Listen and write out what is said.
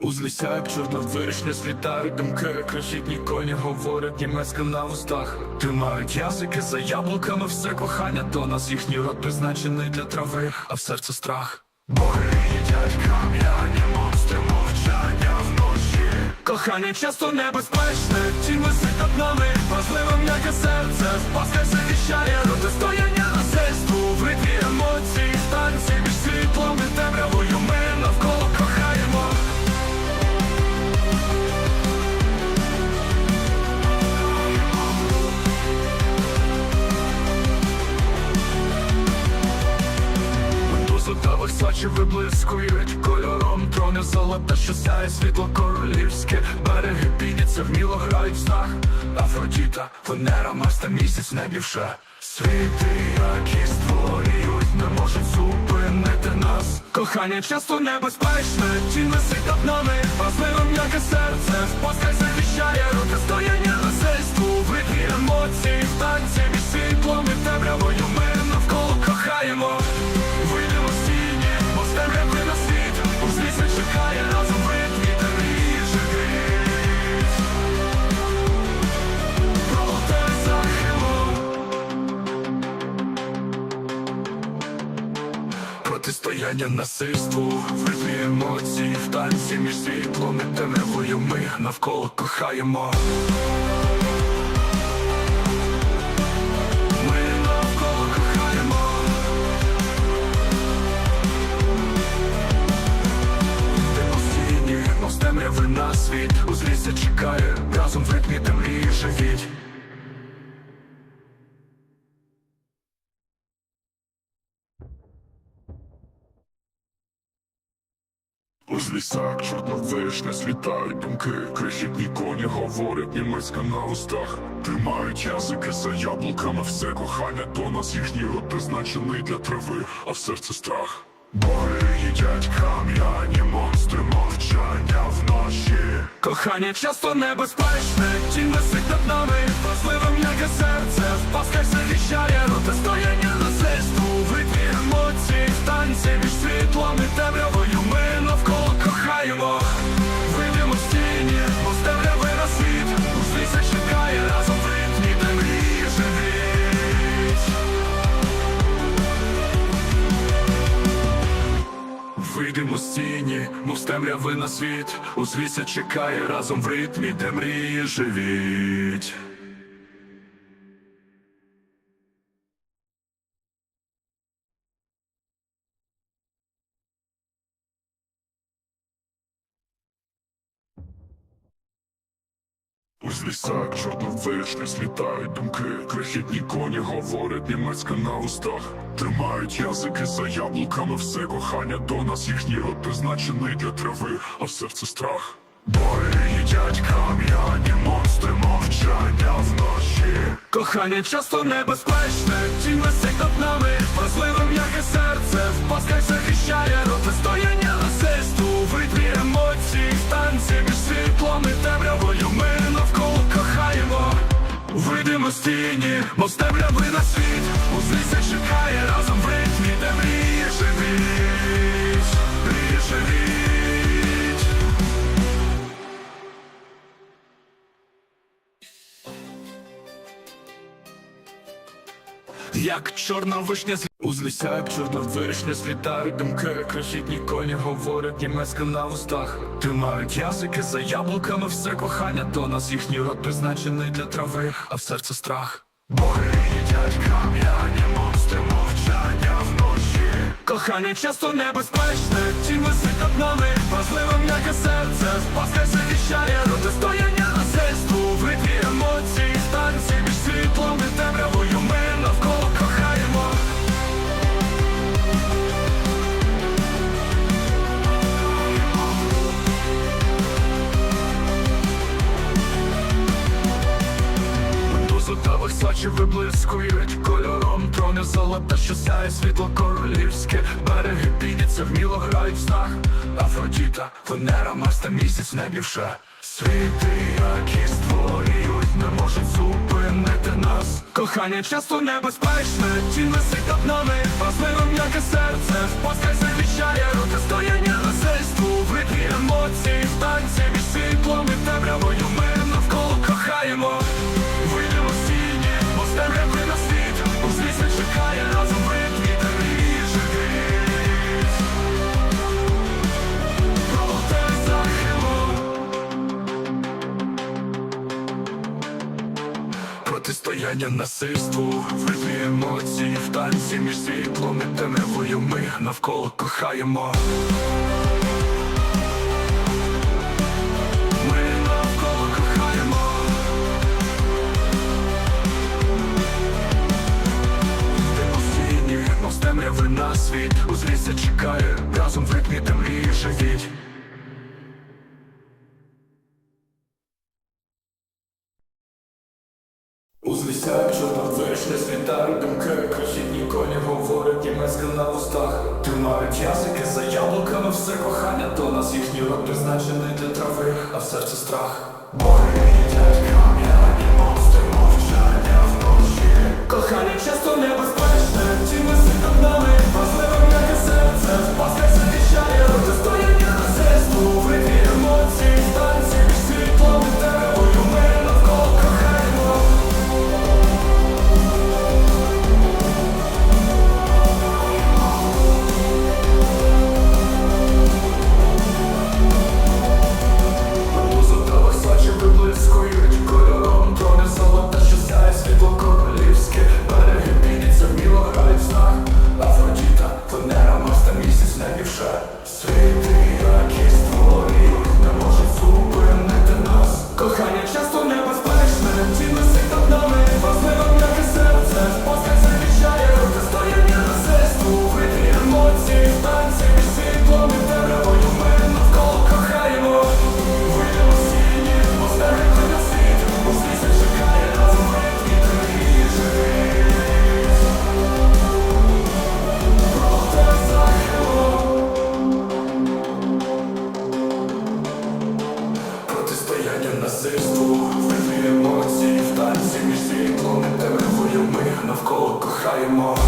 Узлися, як чорна вишня, злітають думки, кричить ніколи говорять німецька на устах. Тримають язики за яблуками, все кохання до нас, їхній рот призначений для трави, а в серце страх. Боги їдять кам'яні, монстри мовчання вночі. Кохання часто небезпечне, тінь висить над нами, важливе м'яке серце, паска завіщає протистояння насильству, в ритмі емоцій, станції між світлом і виблискують кольором троне золота, що сяє світло королівське. Береги піняться, вміло грають в снах Афродіта, Венера, Марс та місяць небівше небі Світи, які створюють, не можуть зупинити нас. Кохання часто небезпечне, ті над нами Важливе м'яке серце, спаскай Протистояння насильству, в ритмі емоцій, в танці між світлом і темрявою ми навколо кохаємо. Темряви на світ. Узлісся чекає, разом в ритмі та мрії живіть З лісах чорновишня світають думки, кричить коні говорять німецька на устах. Тримають язики за яблуками, все кохання до нас, їхній рот призначений для трави, а в серце страх. Боги їдять кам'яні, монстри мовчання вночі. Кохання часто небезпечне, тінь висить над нами, важливе м'яке серце, в пасках завіщає протистояння насильству, в ритмі емоцій, в танці між світлом і темрявою ми. Вийдемо з тіні, бо з темряви на світ, Узліся чекає разом в ритмі, де мрії живіть. Вийдемо з тіні, мов темряви на світ, Узвіся чекає разом в ритмі, де мрії живіть. З лісак чорновишня слітають думки, крихітні коні говорять німецька на устах. Тримають язики за яблуками, все кохання до нас, їхній рот призначений для трави, а в серце страх. Боги їдять кам'яні, монстри мовчання вночі. Кохання часто небезпечне, тінь висить над нами, важливе м'яке серце, в пасках захищає протистояння насильству, в ритмі емоцій, в танці між світлом Вийдемо мов стебля з на світ. Узліся чекає разом в ритмі, де мрії Як чорна вишня з Узлися, як чорна вишня, злітають думки, кричить ніколи говорять німецька на устах. Тримають язики за яблуками, все кохання до нас, їхній рот призначений для трави, а в серце страх. Боги їдять кам'яні, монстри мовчання вночі. Кохання часто небезпечне, тінь висить над нами, важливе м'яке серце, в пасках завіщає височі виблискують кольором. Трони золота, що сяє світло королівське. Береги піняться, вміло грають в снах Афродіта, Венера, Марс та місяць в небі Світи, які створюють, не можуть зупинити нас. Кохання часто небезпечне, тінь висить над нами. Важливе м'яке серце, в пасках завіщає. Протистояння насильству, в ритмі емоцій, в Протистояння насильству, в емоції в танці між світлом і темрявою ми навколо кохаємо. Узвісяк, чорна вишня, світають думки. Крихітні коні говорять, німецька на устах Тримають язики за яблуками, все кохання до нас Їхній рот призначений для трави, а в серці страх. Бори їдять кам'яні монстри, мовчання вночі Кохання часто небезпечне, Протистояння насильству, в емоції в танці між світлом і темрявою ми навколо кохаємо.